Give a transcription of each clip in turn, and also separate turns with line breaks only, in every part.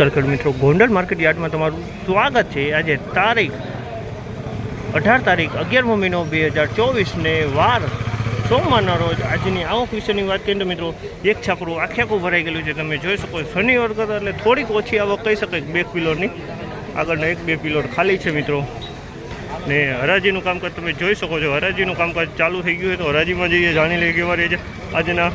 કરકડ મિત્રો, ગોંડલ માર્કેટ યાર્ડમાં તમારું સ્વાગત છે. આજે તારીખ અઢાર તારીખ અગિયારમો મહિનો બે હજાર ચોવીસને વાર સોમવારના રોજ આજની આવક વિશેની વાત કરીએ તો મિત્રો, એક છાપરું આખે આખું ભરાઈ ગયેલું છે. તમે જોઈ શકો. શનિવાર કરતાં એટલે થોડીક ઓછી આવક કહી શકાય બે પિલોરની આગળના એક બે પિલોર ખાલી છે મિત્રો. ને હરાજીનું કામકાજ તમે જોઈ શકો છો. હરાજીનું કામકાજ ચાલુ થઈ ગયું હોય તો હરાજીમાં જઈએ, જાણી લઈએ કેવા રહે છે. આજના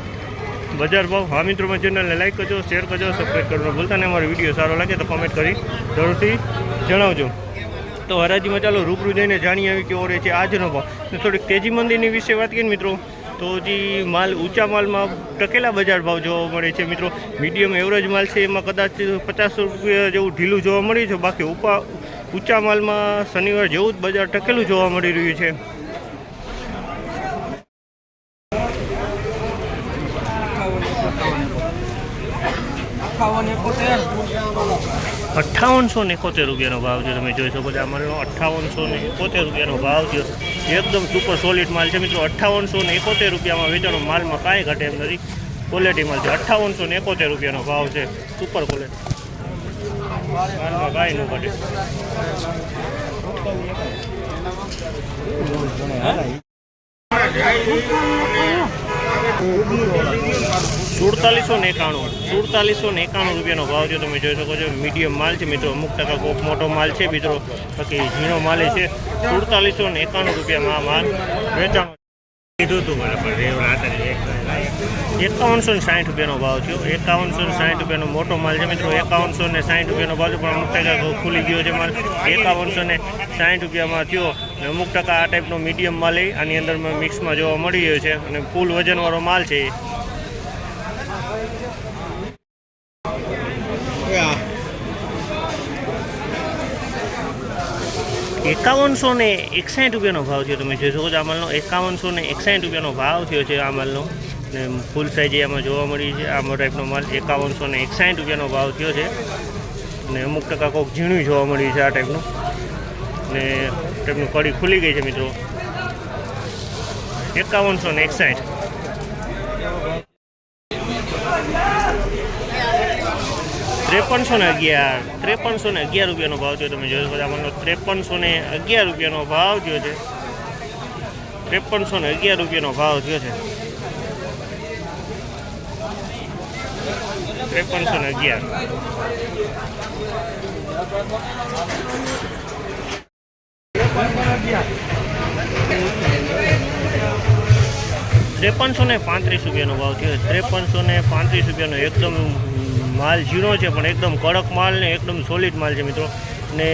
બજાર ભાવ. હા મિત્રો, મારી ચેનલને લાઈક કરજો શેર કરજો સબસ્ક્રાઈબ કરવાનું ભૂલતા નહીં, અમારો વીડિયો સારો લાગે તો કોમેન્ટ કરી જરૂરથી જણાવજો. તો હરાજીમાં ચાલો રૂબરૂ જઈને જાણી આવી કેવો રહે છે આજનો ભાવ. થોડીક તેજી મંદિરની વિશે વાત કરીએ મિત્રો, તો જે માલ, ઊંચા માલમાં ટકેલા બજાર ભાવ જોવા મળે છે મિત્રો. મીડિયમ એવરેજ માલ છે, એમાં કદાચ પચાસ રૂપિયા જેવું ઢીલું જોવા મળ્યું છે. બાકી ઉપા ઊંચા માલમાં શનિવાર જેવું જ બજાર ટકેલું જોવા મળી રહ્યું છે. અઠ્ઠાવનસો ને એકોતેર રૂપિયાનો ભાવ છે તમે જોઈ શકો છો. આ માલનો અઠ્ઠાવનસો ને એકોતેર રૂપિયાનો ભાવ છે. એકદમ સુપર સોલિડ માલ છે મિત્રો. અઠ્ઠાવનસો ને એકોતેર રૂપિયામાં વેચાણો માલમાં કાંઈ ઘટે એમ નથી. ક્વોલિટી માલ છે. અઠ્ઠાવનસો ને એકોતેર રૂપિયાનો ભાવ છે. સુપર ક્વોલિટી માલમાં કાંઈ ન ઘટે. સુડતાલીસો એકાણું સુડતાલીસો એકાણું રૂપિયાનો ભાવ છે તમે જોઈ શકો છો. મીડિયમ માલ છે, મિત્રો. અમુક ટકા કોક મોટો માલ છે, મિત્રો. બાકી ઝીણો માલ છે. સુડતાલીસો ને એકાણું રૂપિયામાં આ માલ વેચાણ કીધું હતું બરાબર એકાવનસો ને સાઠ રૂપિયાનો ભાવ થયો. એકાવનસો ને સાઠ રૂપિયાનો મોટો માલ છે, મિત્રો. એકાવનસો ને સાઠ રૂપિયાનો ભાવ છે, પણ અમુક ટકા ખુલી ગયો છે માલ. એકાવનસો ને સાઠ રૂપિયામાં થયો. અને અમુક ટકા આ ટાઈપનો મીડિયમ માલ આની અંદર મિક્સમાં જોવા મળી રહ્યો છે. અને ફૂલ વજનવાળો માલ છે એકાવનસો ને એકસાઠ રૂપિયાનો ભાવ થયો, તમે જોઈ શકો છો આ માલનો. એકાવનસો ને એકસાઠ રૂપિયાનો ભાવ થયો છે આ માલનો. ને ફૂલ સાઇઝ એમાં જોવા મળી છે. આ ટાઈપનો માલ એકાવનસો ને એકસાઠ રૂપિયાનો ભાવ થયો છે. ને અમુક ટકા કોક ઝીણું જોવા મળ્યું છે આ ટાઈપનું ને. ટાઈપનું કડી ખુલી ગઈ છે મિત્રો. એકાવનસો ને એકસાઠ. ત્રેપનસો ને અગિયાર ત્રેપનસો ને અગિયાર રૂપિયાનો ભાવ થયો તમે જોયો બધા મને ત્રેપનસો ને અગિયાર રૂપિયાનો ભાવ થયો છે. ત્રેપનસો ને અગિયાર રૂપિયાનો ભાવ થયો છે. ત્રેપનસો ને અગિયાર. ત્રેપનસો ને પાંત્રીસ રૂપિયાનો ભાવ થયો ત્રેપનસો ને પાંત્રીસ રૂપિયાનો એકદમ માલ ઝીણો છે, પણ એકદમ કડક માલ ને એકદમ સોલિડ માલ છે મિત્રો. ને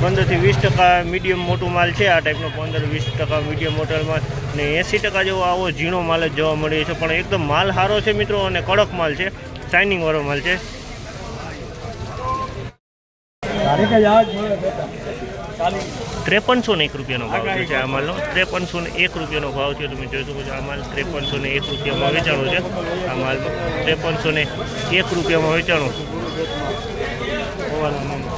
પંદરથી વીસ ટકા મીડિયમ મોટું માલ છે, આ ટાઈપનો પંદર વીસ ટકા મીડિયમ મોટલ માલ ને એંસી ટકા જેવો આવો ઝીણો માલ જ જોવા મળે છે, પણ એકદમ માલ સારો છે મિત્રો અને કડક માલ છે શાઇનિંગવાળો માલ છે. ત્રેપનસો ને એક રૂપિયાનો ભાવ છે આ માલનો. ત્રેપનસો ને એક રૂપિયાનો ભાવ છે તમે જોઈ શકો છો આ માલ ત્રેપનસો ને એક રૂપિયામાં વેચાણો છે. આ માલ ત્રેપનસો ને એક રૂપિયામાં વેચાણો. હોવાનો.